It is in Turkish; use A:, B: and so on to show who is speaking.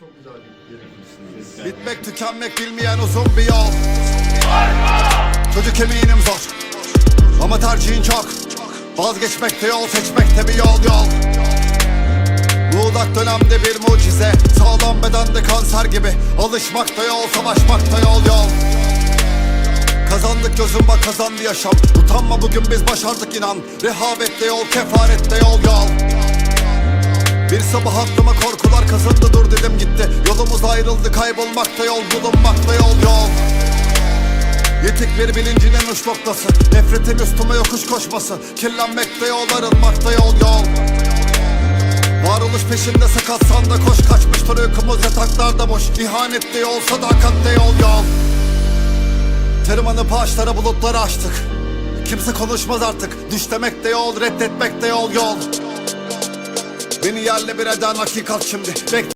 A: çok güzel bir.
B: Bitmek tükenmek bilmeyen uzun bir yol Çocuk eminim zor. Ama tercihin çok. Vazgeçmekte yol seçmekte bir yol yol Muğlak dönemde bir mucize. Sağlam bedende kanser gibi. Alışmakta yol savaşmakta yol yol Kazandık gözüm bak kazandı yaşam. Utanma bugün biz başardık inan. Rehavette yol kefarette yol yol bir sabah aklıma korkular kazındı dur dedim Yolumuz ayrıldı kaybolmakta yol bulunmakta yol yol Yetik bir bilincinin uç noktası Nefretin üstüme yokuş koşması Kirlenmekte yol arınmakta yol yol Varoluş peşinde sakatsan da koş Kaçmıştır uykumuz yataklarda boş. İhanette yol sadakatte yol yol Tırmanıp ağaçlara bulutları açtık. Kimse konuşmaz artık Düş demekte yol reddetmekte yol yol Beni yerle bir eden hakikat şimdi Bek